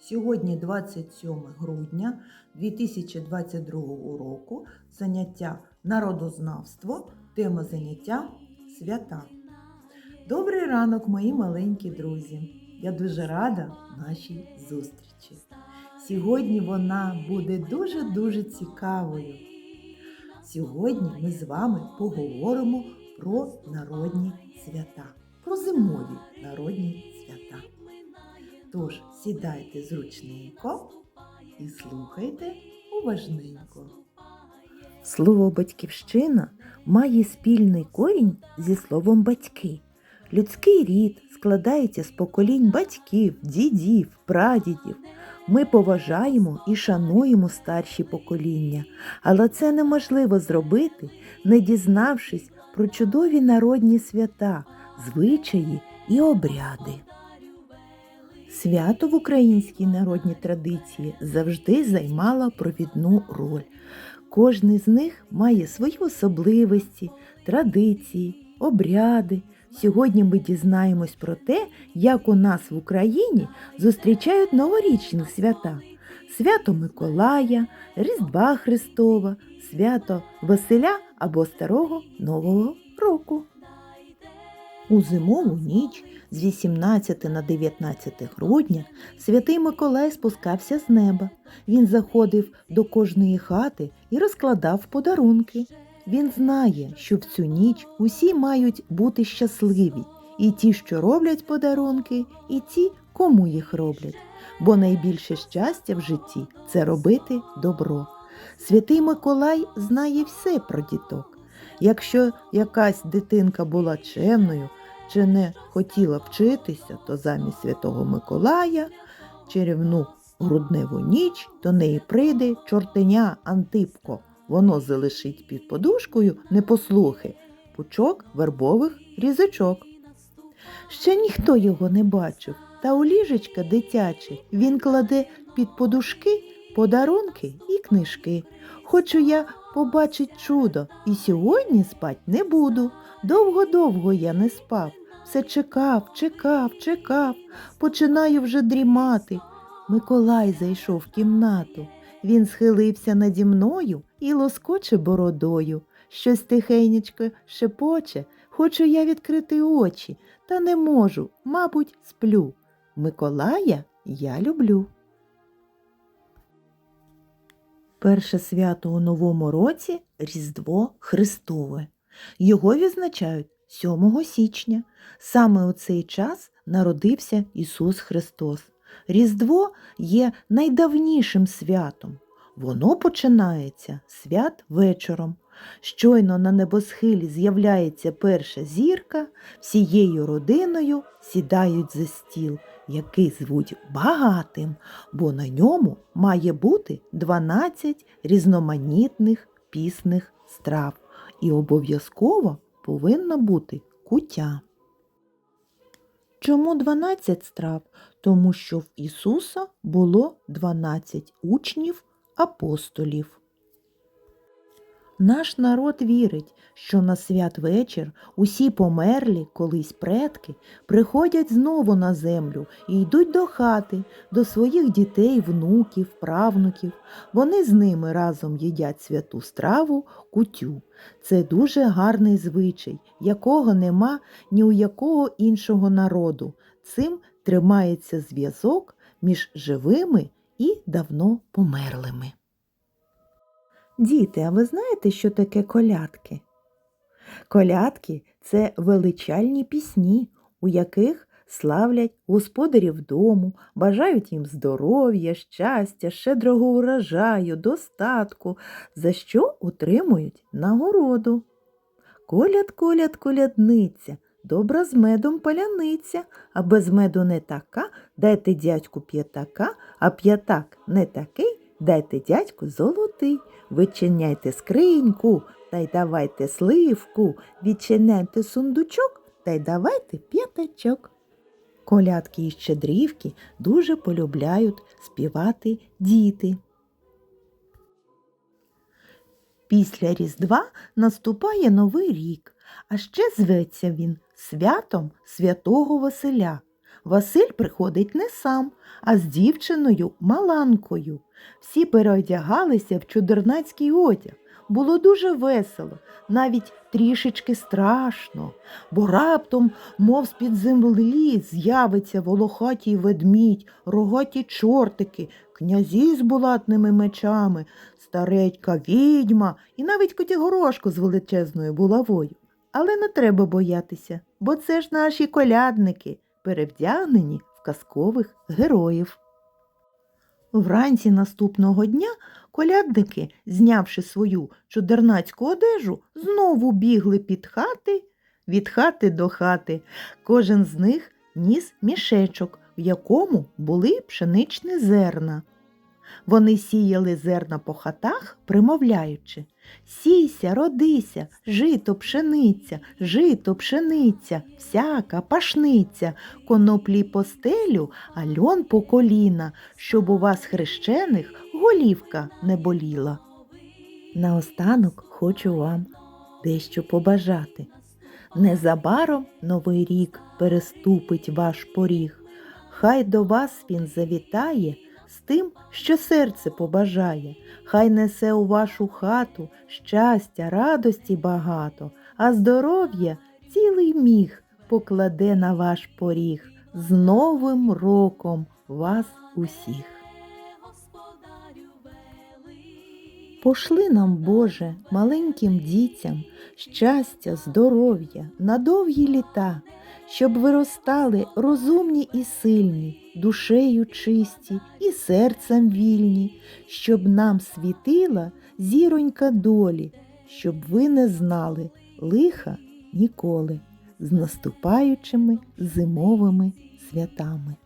Сьогодні 27 грудня 2022 року. Заняття народознавство, тема заняття свята. Добрий ранок, мої маленькі друзі! Я дуже рада нашій зустрічі. Сьогодні вона буде дуже-дуже цікавою. Сьогодні ми з вами поговоримо про народні свята, про зимові народні свята. Тож сідайте зручненько і слухайте уважненько. Слово батьківщина має спільний корінь зі словом батьки. Людський рід складається з поколінь батьків, дідів, прадідів. Ми поважаємо і шануємо старші покоління, але це неможливо зробити, не дізнавшись про чудові народні свята, звичаї і обряди. Свято в українській народній традиції завжди займало провідну роль. Кожний з них має свої особливості, традиції, обряди. Сьогодні ми дізнаємось про те, як у нас в Україні зустрічають новорічні свята. Свято Миколая, Різдва Христова, свято Василя або Старого Нового року. У зимову ніч з 18 на 19 грудня святий Миколай спускався з неба. Він заходив до кожної хати і розкладав подарунки. Він знає, що в цю ніч усі мають бути щасливі, і ті, що роблять подарунки, і ті, кому їх роблять. Бо найбільше щастя в житті це робити добро. Святий Миколай знає все про діток. Якщо якась дитинка була чемною чи не хотіла вчитися, то замість святого Миколая чарівну грудневу ніч до неї прийде чортеня Антипко. Воно залишить під подушкою непослухи, пучок вербових різочок. Ще ніхто його не бачив, та у ліжечка дитяче він кладе під подушки подарунки і книжки. Хочу я побачить чудо, і сьогодні спать не буду. Довго-довго я не спав, все чекав, чекав, чекав, починаю вже дрімати. Миколай зайшов в кімнату. Він схилився наді мною і лоскоче бородою. Щось тихенечко шепоче, хочу я відкрити очі, та не можу, мабуть, сплю. Миколая я люблю. Перше свято у новому році Різдво Христове. Його відзначають 7 січня. Саме у цей час народився Ісус Христос. Різдво є найдавнішим святом. Воно починається свят вечором. Щойно на небосхилі з'являється перша зірка, всією родиною сідають за стіл, який звуть багатим, бо на ньому має бути 12 різноманітних пісних страв. І обов'язково повинна бути кутя. Чому 12 страв? Тому що в Ісуса було 12 учнів апостолів. Наш народ вірить, що на святвечір усі померлі колись предки приходять знову на землю і йдуть до хати, до своїх дітей, внуків, правнуків. Вони з ними разом їдять святу страву кутю. Це дуже гарний звичай, якого нема ні у якого іншого народу. Цим тримається зв'язок між живими і давно померлими. Діти, а ви знаєте, що таке колядки? Колядки це величальні пісні, у яких славлять господарів дому, бажають їм здоров'я, щастя, щедрого урожаю, достатку, за що отримують нагороду. Коляд, коляд, колядниця, добра з медом паляниця, а без меду не така, дайте дядьку п'ятака, а п'ятак не такий, дайте дядьку золотий. Вичиняйте скриньку та й давайте сливку, відчиняйте сундучок та й давайте п'ятачок. Колядки і щедрівки дуже полюбляють співати діти. Після Різдва наступає Новий рік, а ще зветься він святом святого Василя. Василь приходить не сам, а з дівчиною Маланкою. Всі переодягалися в чудернацький одяг. Було дуже весело, навіть трішечки страшно, бо раптом, мов з-під землі, з'явиться волохатій ведмідь, рогаті чортики, князі з булатними мечами, старедька відьма і навіть котігорошко з величезною булавою. Але не треба боятися, бо це ж наші колядники, перевдягнені в казкових героїв. Вранці наступного дня колядники, знявши свою чудернацьку одежу, знову бігли під хати, від хати до хати. Кожен з них ніс мішечок, в якому були пшеничні зерна. Вони сіяли зерна по хатах, примовляючи Сійся, родися, жито пшениця, жито пшениця, всяка пашниця, коноплі по стелю, а льон по коліна, щоб у вас хрещених голівка не боліла. Наостанок хочу вам дещо побажати. Незабаром новий рік переступить ваш поріг. Хай до вас він завітає з тим, що серце побажає. Хай несе у вашу хату щастя, радості багато, а здоров'я цілий міг покладе на ваш поріг. З Новим роком вас усіх. Пошли нам, Боже, маленьким дітям щастя, здоров'я на довгі літа, щоб виростали розумні і сильні, душею чисті і серцем вільні, щоб нам світила зіронька долі, щоб ви не знали лиха ніколи з наступаючими зимовими святами.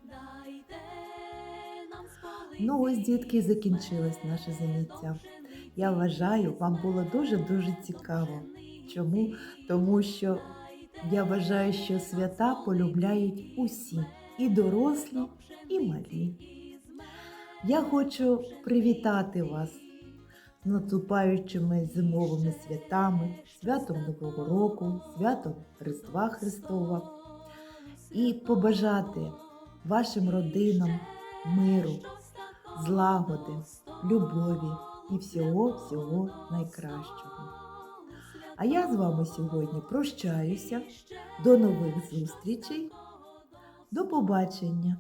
Ну ось, дітки, закінчилось наше заняття. Я вважаю, вам було дуже-дуже цікаво. Чому? Тому що я вважаю, що свята полюбляють усі, і дорослі, і малі. Я хочу привітати вас з наступаючими зимовими святами, святом Нового року, святом Різдва Христова і побажати вашим родинам миру, злагоди, любові і всього-всього найкращого. А я з вами сьогодні прощаюся. До нових зустрічей. До побачення!